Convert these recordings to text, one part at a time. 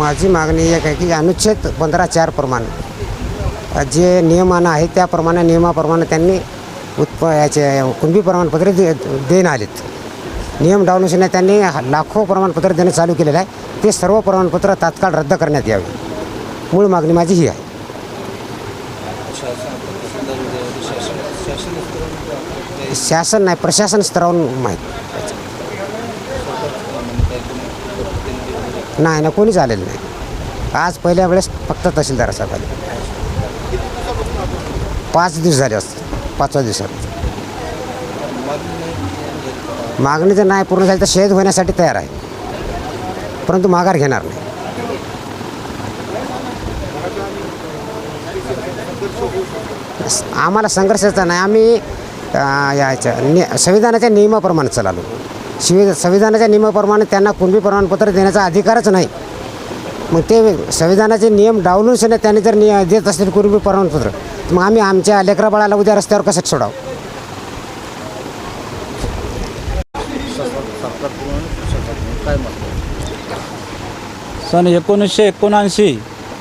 माझी मागणी एक आहे की अनुच्छेद पंधरा चार प्रमाणे. जे नियमानं आहे त्याप्रमाणे नियमाप्रमाणे त्यांनी उत्प याचे कुणबी प्रमाणपत्र दे देणं आलेत. नियम डावलून त्यांनी लाखो प्रमाणपत्र देणं चालू केलेलं आहे. ते सर्व प्रमाणपत्र तात्काळ रद्द करण्यात यावे. मूळ मागणी माझी ही आहे. शासन नाही प्रशासन स्तरावरून माहीत. नाही ना कोणीच आलेलं नाही. आज पहिल्या वेळेस फक्त तहसीलदार साहेब आले. पाच दिवस झाले असते पाचव्या दिवसात. मागणी जर नाही पूर्ण झाली तर शहीद होण्यासाठी तयार आहे. परंतु माघार घेणार नाही. आम्हाला संघर्षाचा नाही. आम्ही याच्या नि संविधानाच्या नियमाप्रमाणे चाललो. शिव संविधानाच्या नियमाप्रमाणे त्यांना कुणबी प्रमाणपत्र देण्याचा अधिकारच नाही. मग ते संविधानाचे नियम डावलून सुद्धा त्यांनी जर निय देत असतील कुणबी प्रमाणपत्र मग आम्ही आमच्या लेकरा बाळाला उद्या रस्त्यावर कसं सोडावं? सन एकोणीसशे एकोणऐंशी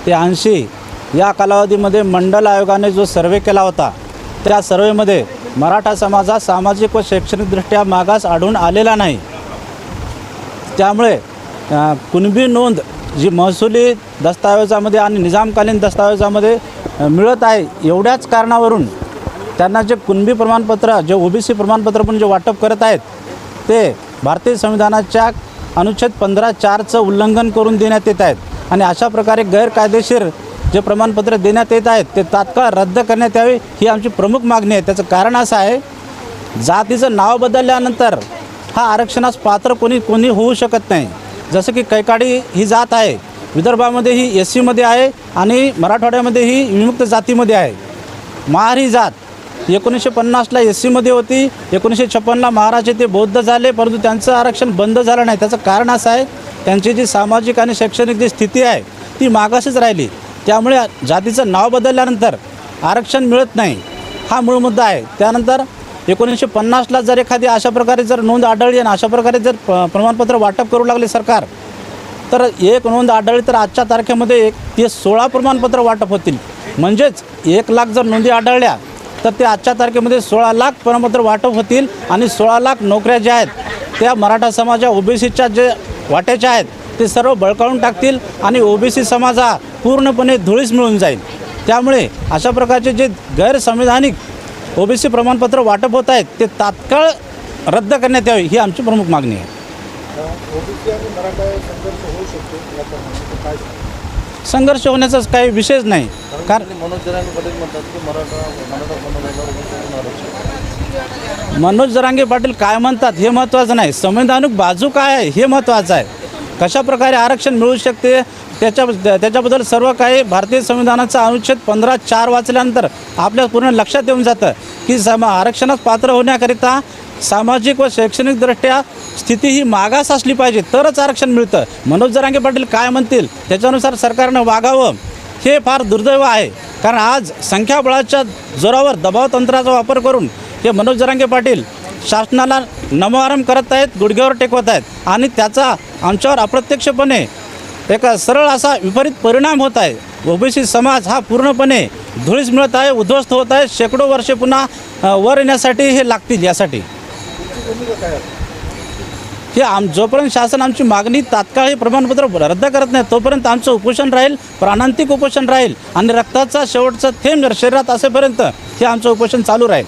ते ऐंशी या कालावधीमध्ये मंडल आयोगाने जो सर्वे केला होता त्या सर्वेमध्ये मराठा समाजात सामाजिक व शैक्षणिकदृष्ट्या मागास आढळून आलेला नाही. त्यामुळे कुणबी नोंद जी महसुली दस्तावेजामध्ये आणि निजामकालीन दस्तावेजामध्ये मिळत आहे एवढ्याच कारणावरून त्यांना जे कुणबी प्रमाणपत्र जे ओबीसी प्रमाणपत्र पण जे वाटप करत आहेत ते भारतीय संविधानाच्या अनुच्छेद पंधरा चारचं उल्लंघन करून देण्यात येत आहेत. आणि अशा प्रकारे गैरकायदेशीर जे प्रमाणपत्र देण्यात येत आहेत ते तात्काळ रद्द करण्यात यावे ही आमची प्रमुख मागणी आहे. त्याचं कारण असं आहे जातीचं नाव बदलल्यानंतर हा आरक्षणास पात्र कोणी कोणी होऊ शकत नाही. जसं की कैकाडी ही जात आहे विदर्भामध्ये ही एस सीमध्ये आहे आणि मराठवाड्यामध्ये ही विमुक्त जातीमध्ये आहे. महार ही जात एकोणीसशे पन्नासला एस सीमध्ये होती एकोणीसशे छप्पनला महाराज ते बौद्ध झाले परंतु त्यांचं आरक्षण बंद झालं नाही. त्याचं कारण असं आहे त्यांची जी सामाजिक आणि शैक्षणिक जी स्थिती आहे ती मागासच राहिली. त्यामुळे जातीचं नाव बदलल्यानंतर आरक्षण मिळत नाही. हा मूळ मुद्दा आहे. त्यानंतर एकोणीसशे पन्नासला जर एखादी अशा प्रकारे जर नोंद आढळली आणि अशा प्रकारे जर प्रमाणपत्र वाटप करू लागले सरकार तर एक नोंद आढळली तर आजच्या तारखेमध्ये एक ते सोळा प्रमाणपत्र वाटप होतील. म्हणजेच एक लाख जर नोंदी आढळल्या तर ते आजच्या तारखेमध्ये सोळा लाख प्रमाणपत्र वाटप होतील आणि सोळा लाख नोकऱ्या ज्या आहेत त्या मराठा समाजा ओबीसीच्या जे वाट्याच्या आहेत ते सर्व बळकावून टाकतील आणि ओबीसी समाज हा पूर्णपणे धुळीस मिळून जाईल. त्यामुळे अशा प्रकारचे जे गैरसंविधानिक ओबीसी प्रमाणपत्र वाटप होत आहेत ते तात्काळ रद्द करण्यात यावे ही आमची प्रमुख मागणी आहे. संघर्ष होण्याचाच काही विषयच नाही. कारण जरांगे पाटील मनोज जरांगे पाटील काय म्हणतात हे महत्त्वाचं नाही. संविधानिक बाजू काय आहे हे महत्त्वाचं आहे. कशाप्रकारे आरक्षण मिळू शकते? त्याच्या त्याच्याबद्दल सर्व काही भारतीय संविधानाचा अनुच्छेद पंधरा चार वाचल्यानंतर आपल्या पूर्ण लक्षात येऊन जातं की सम आरक्षणास पात्र होण्याकरिता सामाजिक व शैक्षणिकदृष्ट्या स्थिती ही मागास असली पाहिजे तरच आरक्षण मिळतं. मनोज जरांगे पाटील काय म्हणतील? त्याच्यानुसार सरकारनं वागावं हे फार दुर्दैव आहे. कारण आज संख्याबळाच्या जोरावर दबाव तंत्राचा वापर करून हे मनोज जरांगे पाटील शासनाला नमोआरम करत आहेत गुडघ्यावर टेकवत आहेत आणि त्याचा आमच्यावर अप्रत्यक्षपणे एक सरळ असा विपरीत परिणाम होत आहे. ओबीसी समाज हा पूर्णपणे धुळीस मिळत आहे उद्ध्वस्त होत आहे. शेकडो वर्षे पुन्हा वर येण्यासाठी हे लागतील यासाठी. हे आम जोपर्यंत शासन आमची मागणी तात्काळ हे प्रमाणपत्र रद्द करत नाही तोपर्यंत आमचं उपोषण राहील प्राणांतिक उपोषण राहील आणि रक्ताचा शेवटचा थेंब जर शरीरात असेपर्यंत हे आमचं उपोषण चालू राहील.